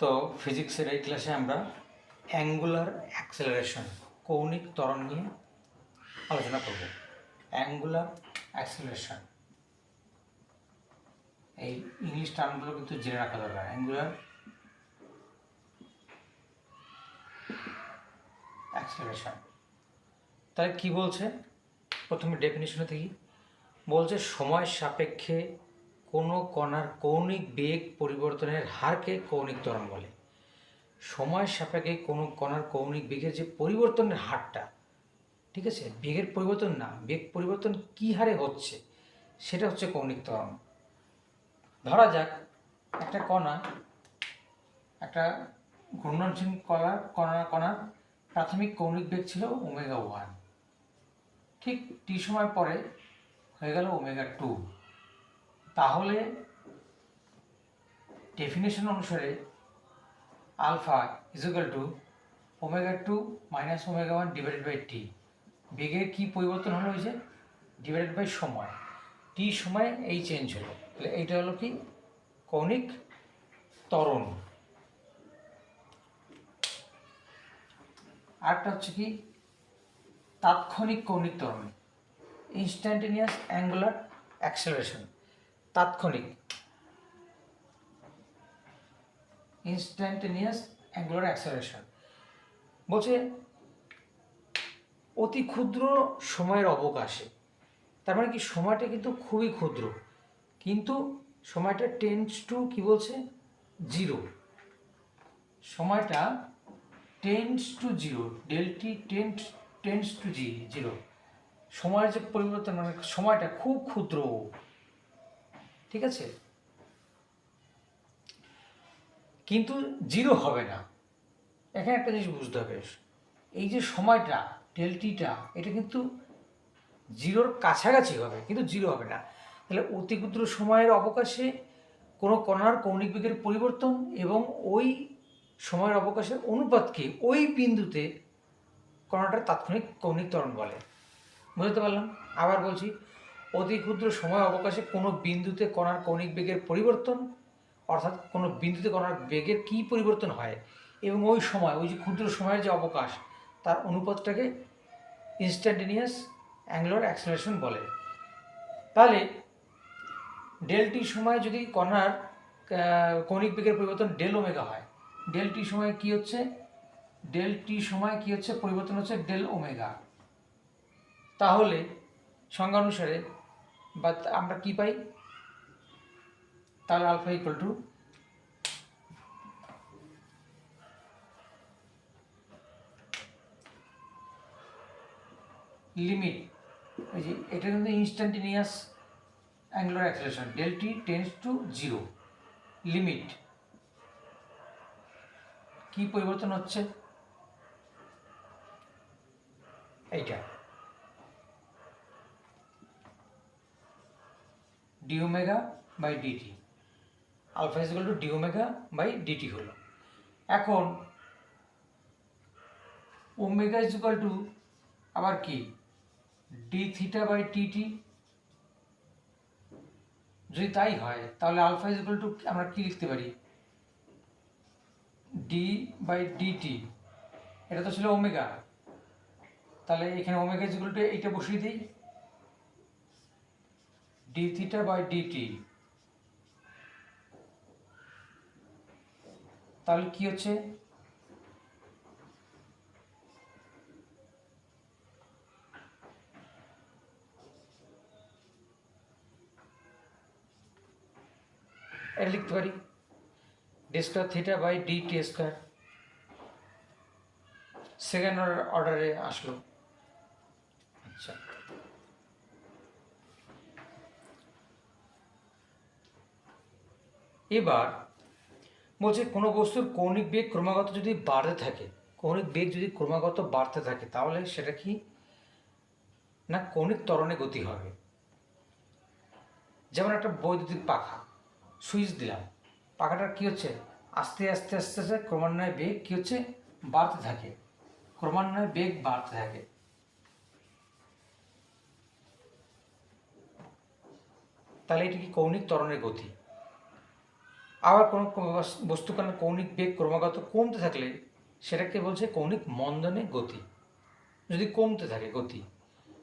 তো ফিজিক্সের এই ক্লাসে আমরা অ্যাঙ্গুলার অ্যাক্সেলারেশন কৌণিক ত্বরণ নিয়ে আলোচনা করব। অ্যাঙ্গুলার অ্যাক্সেলারেশন এই ইংলিশ টার্মগুলো কিন্তু জেনে রাখা দরকার। অ্যাঙ্গুলার অ্যাক্সেলারেশন তাহলে কি বলছে? প্রথমে ডেফিনেশনে দেখি। বলছে সময় সাপেক্ষে কোনো কণার কৌণিক বেগ পরিবর্তনের হারকে কৌণিক ত্বরণ বলে। সময়ের সাপেক্ষে কোনো কণার কৌণিক বেগের যে পরিবর্তনের হারটা, ঠিক আছে? বেগের পরিবর্তন না, বেগ পরিবর্তন কী হারে হচ্ছে সেটা হচ্ছে কৌণিক ত্বরণ। ধরা যাক, একটা কণা, একটা ঘূর্ণনশীল কণার কণা, কণার প্রাথমিক কৌণিক বেগ ছিল ওমেগা ওয়ান। ঠিক টি সময় পরে হয়ে গেল ওমেগা টু। তাহলে ডেফিনেশন অনুসারে alpha is equal to omega two minus omega one divided by T বেগের কী পরিবর্তন হলো হয়েছে ডিভাইডেড বাই সময়। টি সময় এই চেঞ্জ হলো। তাহলে এইটা হলো কি? কৌণিক ত্বরণ। আরেকটা হচ্ছে কি? তাৎক্ষণিক কৌণিক ত্বরণ। ইনস্ট্যান্টেনিয়াস অ্যাঙ্গুলার অ্যাক্সেলারেশন তাৎক্ষণিক। ইনস্ট্যান্টেনিয়াস অ্যাঙ্গুলার অ্যাক্সেলারেশন বলছে, অতি ক্ষুদ্র সময়ের অবকাশে। তার মানে কি, সময়টা কিন্তু খুবই ক্ষুদ্র। কিন্তু সময়টা টেন্স টু কি বলছে? জিরো সময়টা tends to zero del T tends tends to G zero সময়ের যে পরিবর্তন মানে সময়টা খুব ক্ষুদ্র। ঠিক আছে? কিন্তু জিরো হবে না। এখানে একটা জিনিস বুঝতে হবে। এই যে সময়টা, ডেলটিটা, এটা কিন্তু জিরোর কাছাকাছি হবে, কিন্তু জিরো হবে না। তাহলে অতি ক্ষুদ্র সময়ের অবকাশে কোনো কণার কৌণিক বেগের পরিবর্তন এবং ওই সময়ের অবকাশের অনুপাতকে ওই বিন্দুতে কণাটার তাৎক্ষণিক কৌণিক ত্বরণ বলে। বুঝতে পারলাম? আবার বলছি অতি ক্ষুদ্র সময় অবকাশে কোনো বিন্দুতে কণার কৌণিক বেগের পরিবর্তন, অর্থাৎ কোনো বিন্দুতে কণার বেগের কী পরিবর্তন হয়? এবং ওই সময়, ওই যে ক্ষুদ্র সময়ের যে অবকাশ, তার অনুপাতটাকে ইনস্ট্যান্টেনিয়াস অ্যাঙ্গুলার অ্যাক্সেলারেশন বলে। তাহলে ডেলটি সময় যদি কণার কৌণিক বেগের পরিবর্তন ডেল ওমেগা হয় ডেল টি সময় কি হচ্ছে? ডেল টি সময় কি হচ্ছে? পরিবর্তন হচ্ছে ডেল ওমেগা তাহলে, সংজ্ঞা অনুসারে বা আমরা কি পাই? তাহলে আলফা ইকুয়াল টু লিমিট এই যে এটা কিন্তু instantaneous angular acceleration del T tends to zero limit কি পরিবর্তন হচ্ছে? এইটা। D omega by DT alpha is to D omega by DT হলো। এখন ওমেগা ইজ টু আবার কি? ডি থিটা বাই টিটি যদি তাই হয়, তাহলে আলফা ইজ টু আমরা কি লিখতে পারি? ডি বাই ডিটি এটা তো ছিল ওমেগা তাহলে এখানে ওমেগা ইজ টু এইটা বসিয়ে দিই। ডি থিটা বাই ডিটি তাহলে কি হচ্ছে? এটা লিখতে পারি। D square theta by D T square second অর্ডারে আসলো আচ্ছা এবার বলছে কোনো বস্তুর কৌণিক বেগ ক্রমাগত যদি বাড়তে থাকে, কৌণিক বেগ যদি ক্রমাগত বাড়তে থাকে, তাহলে সেটা কি? না, কৌণিক ত্বরণে গতি হবে। যেমন একটা বৈদ্যুতিক পাখা, সুইচ দিলাম, পাখাটার কি হচ্ছে? আস্তে আস্তে আস্তে আস্তে ক্রমান্বয়ে বেগ কি হচ্ছে? বাড়তে থাকে, ক্রমান্বয়ে বেগ বাড়তে থাকে। তাহলে এটা কি কৌণিক ত্বরণের গতি? আবার কোনো কোনো বস- বস্তুকণার কৌণিক বেগ ক্রমাগত কমতে থাকলে সেটাকে বলছে কৌণিক মন্দনে গতি। যদি কমতে থাকে গতি।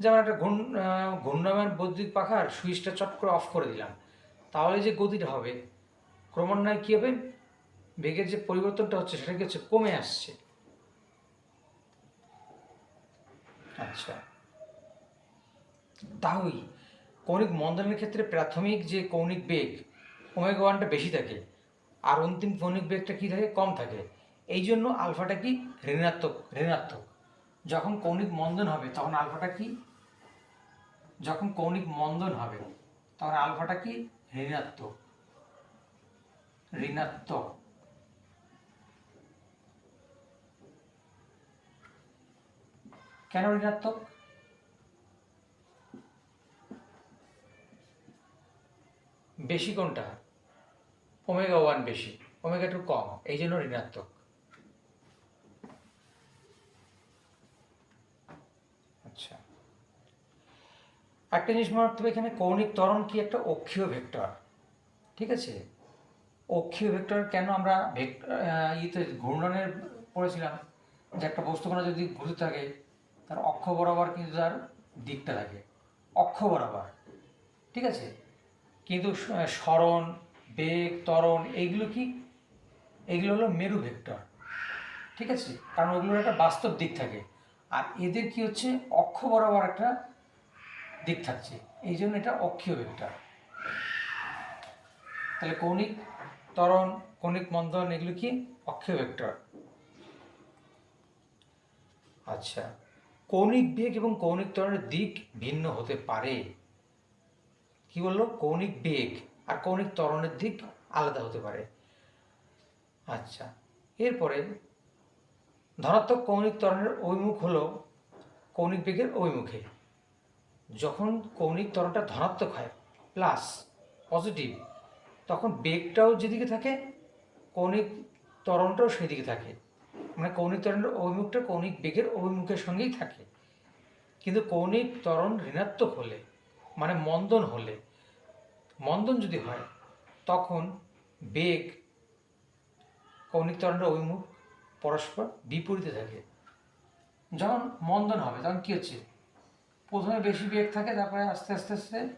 যেমন একটা ঘূর্ণ আহ, ঘূর্ণায়মান বৈদ্যুতিক পাখার সুইচটা চট করে অফ করে দিলাম তাহলে যে গতিটা হবে ক্রমান্বয়ে কী হবে? বেগের যে পরিবর্তনটা হচ্ছে সেটা কি হচ্ছে কমে আসছে। আচ্ছা। তাহলে কৌণিক মন্দনের ক্ষেত্রে প্রাথমিক যে কৌণিক বেগ ওমেগা ওয়ানটা বেশি থাকে আর অন্তিম কৌণিক বেগটা কী থাকে? কম থাকে। এই জন্য আলফাটা কি? ঋণাত্মক ঋণাত্মক। যখন কৌণিক মন্দন হবে, তখন আলফাটা কি? যখন কৌণিক মন্দন হবে, তখন আলফাটা কি? ঋণাত্মক। ঋণাত্মক। কেন ঋণাত্মক? বেশি কোনটা? ওমেগা ওয়ান বেশি, ওমেগা টু কম, এই জন্য ঋণাত্মক। আচ্ছা। একটা জিনিস মনে রাখতে হবে, এখানে কৌণিক ত্বরণ কি একটা অক্ষীয় ভেক্টর? ঠিক আছে? অক্ষীয় ভেক্টর কেন আমরা ভেক্টর ইয়েতে ঘূর্ণনের পড়েছিলাম? যে একটা বস্তুকণা যদি ঘুরতে থাকে, তার অক্ষ বরাবর কিন্তু তার দিকটা থাকে। অক্ষ বরাবর। ঠিক আছে? কিন্তু স্মরণ বেগ, ত্বরণ, এইগুলো কি? এগুলো হলো মেরু ভেক্টর। ঠিক আছে? কারণ ওগুলোর একটা বাস্তব দিক থাকে। আর এদের কি হচ্ছে? অক্ষ বরাবর একটা দিক থাকছে। এই জন্য এটা অক্ষীয় ভেক্টর। তাহলে কৌণিক ত্বরণ, কৌণিক মন্দন, এগুলো কি? অক্ষীয় ভেক্টর। আচ্ছা। কৌণিক বেগ এবং কৌণিক ত্বরণের দিক ভিন্ন হতে পারে। কি বলল? কৌণিক বেগ। আর কৌণিক ত্বরণের দিক আলাদা হতে পারে। আচ্ছা এরপরে ধনাত্মক কৌণিক ত্বরণের অভিমুখ হলো কৌণিক বেগের অভিমুখে। যখন কৌণিক ত্বরণটা ধনাত্মক হয় প্লাস পজিটিভ তখন বেগটাও যেদিকে থাকে, কৌণিক ত্বরণটাও সেদিকে থাকে। মানে কৌণিক ত্বরণের অভিমুখটা কৌণিক বেগের অভিমুখের সঙ্গেই থাকে। কিন্তু কৌণিক ত্বরণ ঋণাত্মক হলে মানে মন্দন হলে মন্দন যদি হয়, তখন বেগ কৌণিক ত্বরণের অভিমুখ পরস্পর বিপরীতে থাকে। যখন মন্দন হবে, তখন কী হচ্ছে? প্রথমে বেশি বেগ থাকে, তারপরে আস্তে আস্তে আস্তে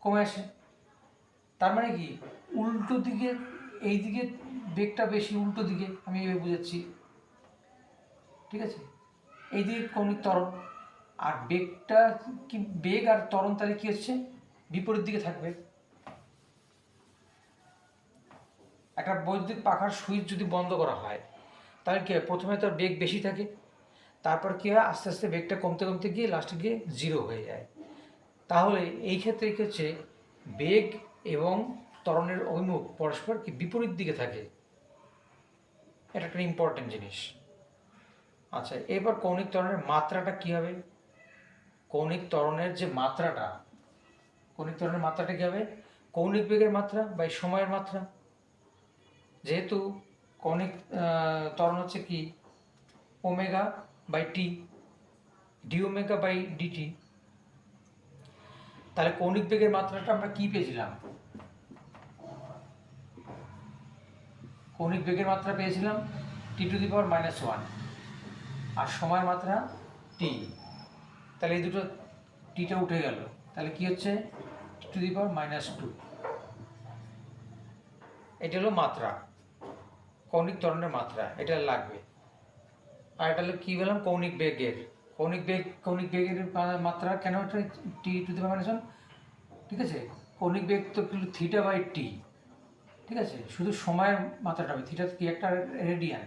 কমে আসে। তার মানে কি? উল্টো দিকে, এই দিকে বেগটা বেশি, উল্টো দিকে। আমি এভাবে বুঝাচ্ছি। ঠিক আছে? এই দিকে কৌণিক তরণ আর বেগটা কি, বেগ আর তরণ তাহলে কি হচ্ছে? বিপরীত দিকে থাকবে। একটা বৈদ্যুতিক পাখার সুইচ যদি বন্ধ করা হয়, তাহলে কি হয়? প্রথমে তার বেগ বেশি থাকে, তারপর কি হয়? আস্তে আস্তে বেগটা কমতে কমতে গিয়ে লাস্টে গিয়ে জিরো হয়ে যায়। তাহলে এই ক্ষেত্রে কী হচ্ছে? বেগ এবং ত্বরণের অভিমুখ পরস্পর কি বিপরীত দিকে থাকে। এটা একটা ইম্পর্টেন্ট জিনিস। আচ্ছা এবার কৌণিক ত্বরণের মাত্রাটা কি হবে? কৌণিক ত্বরণের যে মাত্রাটা কৌণিক ত্বরণের মাত্রাটা কি হবে? কৌণিক বেগের মাত্রা বা সময়ের মাত্রা? যেহেতু কৌণিক ত্বরণ হচ্ছে কি? Omega by T, D omega by DT তাহলে কৌণিক বেগের মাত্রাটা আমরা কি পেয়েছিলাম? কৌণিক বেগের মাত্রা পেয়েছিলাম T to the power minus one. আর সময়ের মাত্রা টি। তাহলে এই দুটো টিটা উঠে গেল। তাহলে কি হচ্ছে? To the power minus two এটা হলো মাত্রা। কৌণিক ত্বরণের মাত্রা, এটা লাগবে। আর এটা হলো কী বললাম? কৌণিক বেগের। কৌণিক বেগ, কৌণিক বেগের মাত্রা কেন এটা T to the power minus one ঠিক আছে? কৌণিক বেগ তো কিন্তু থিটা বাই টি ঠিক আছে? শুধু সময়ের মাত্রাটা হবে। থিটা কি একটা রেডিয়ান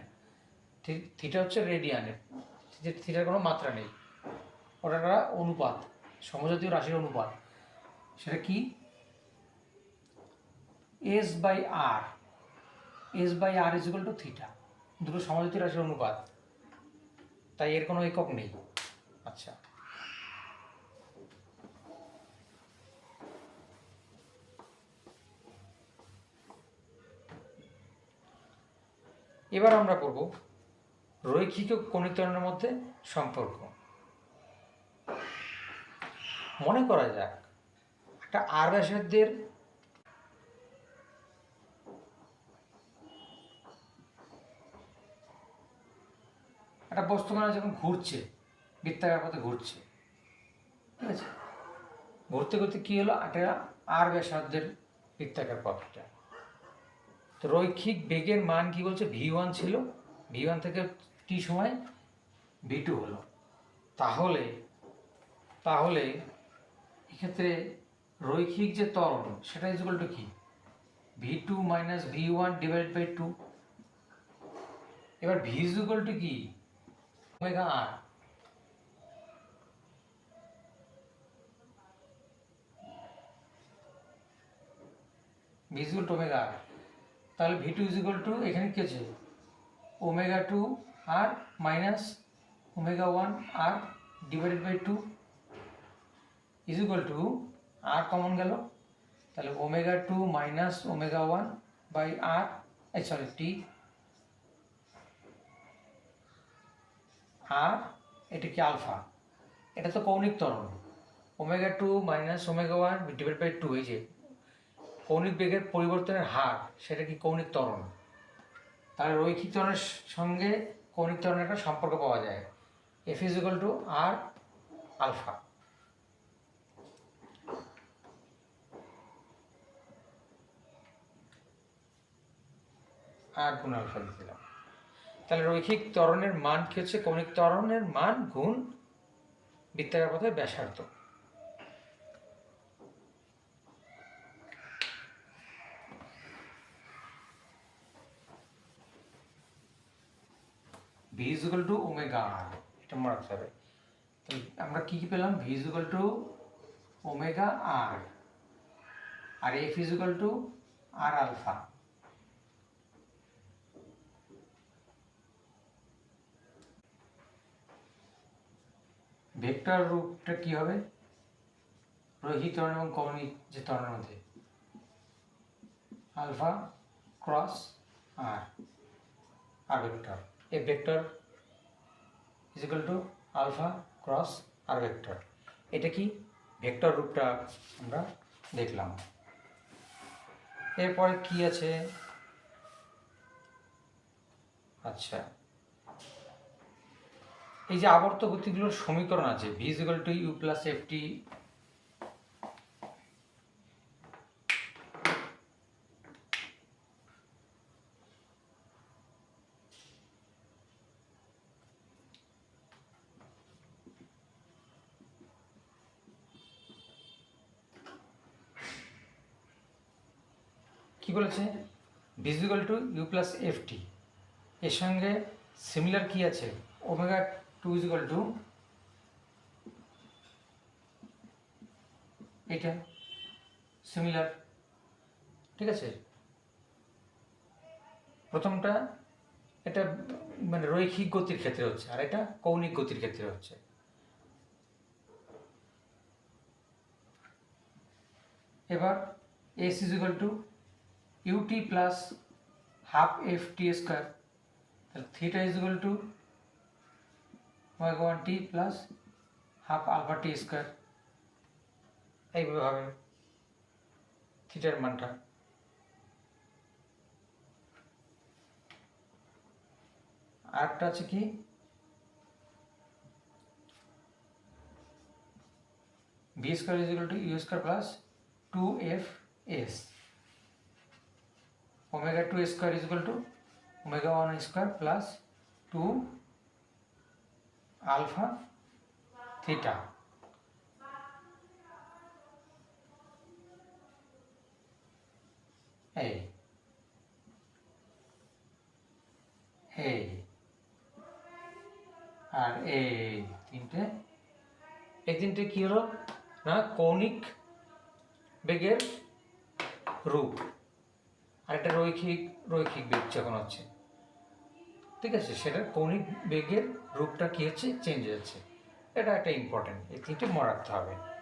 থিটা হচ্ছে রেডিয়ানের থিটার কোনো মাত্রা নেই। ওটা অনুপাত। সমজাতীয় রাশির অনুপাত, সেটা কি? S by R S by R is to theta দুটো সমজাতীয় রাশির অনুপাত, তাই এর কোনো একক নেই। আচ্ছা। এবার আমরা পড়ব রৈখিক ও কণিক ত্বরণের মধ্যে সম্পর্ক। মনে করা যাক। একটা আর ব্যাসার্ধের একটা বস্তু মানে যখন ঘুরছে, বৃত্তাকার পথে ঘুরছে। ঠিক আছে? ঘুরতে ঘুরতে কী হলো? একটা আর ব্যাসার্ধের বৃত্তাকার পথটা। তো রৈখিক বেগের মান কি বলছে? ভি ওয়ান ছিল। ভি ওয়ান থেকে টি সময় ভি টু হলো। তাহলে তাহলে এক্ষেত্রে রৈখিক যে ত্বরণ, সেটা ইজ টু কি? V two minus V one divide by two এবার ভি ইজ টু কি? Omega R V is to omega R তাহলে ভি টু ইজ টু এখানে কি আছে? Omega two R minus omega one R divided by two is equal to R common গেল। তাহলে omega two minus omega one by R sorry T R এটা কি alpha এটা তো কৌণিক ত্বরণ। Omega two minus omega one divide by two এই যে কৌণিক বেগের পরিবর্তনের হার, সেটা কি কৌণিক ত্বরণ? তাহলে রৈখিক ত্বরণের সঙ্গে কৌণিক ত্বরণের একটা সম্পর্ক পাওয়া যায়। F is to R alpha R গুণ আলফা লিখে দিলাম তাহলে রৈখিক ত্বরণের মান কি হচ্ছে? কৌণিক ত্বরণের মান গুণ বৃত্তাকার পথের ব্যাসার্ধ। ভি টু ওমেগা আর এটা মনে রাখতে হবে। আমরা কি কি পেলাম? V to omega R R F is to R alpha vector রূপটা কি হবে? রৈখিক ত্বরণ এবং কৌণিক যে ত্বরণের মধ্যে। Alpha cross r r vector. A vector is equal to alpha cross r vector. এটা কি? ভেক্টর রূপটা আমরা দেখলাম। এরপরে কি আছে? আচ্ছা। এই যে আবর্ত গতিগুলোর সমীকরণ আছে v is equal to u plus f t কি বলেছে? V is equal to u plus f t এর সঙ্গে সিমিলার কি আছে? Omega two is equal to এটা সিমিলার, ঠিক আছে? প্রথমটা এটা মানে রৈখিক গতির ক্ষেত্রে হচ্ছে, আর এটা কৌণিক গতির ক্ষেত্রে হচ্ছে। এবার s is equal to u t plus half f t square theta is equal to omega one t plus half alpha t square এইভাবে হবে থিটার মানটা আরেকটা আছে কি? V square is equal to u square plus two f s omega two square is equal to omega one square plus two alpha, theta. এই। আর এই তিনটে। এই তিনটে কি হলো? না, কৌণিক বেগের রূপ। আর একটা রৈখিক রৈখিক বেগ যখন হচ্ছে। ঠিক আছে সেটা কৌণিক বেগের রূপটা কি হচ্ছে? চেঞ্জ হচ্ছে। এটা একটা ইম্পর্টেন্ট এই মনে রাখতে হবে।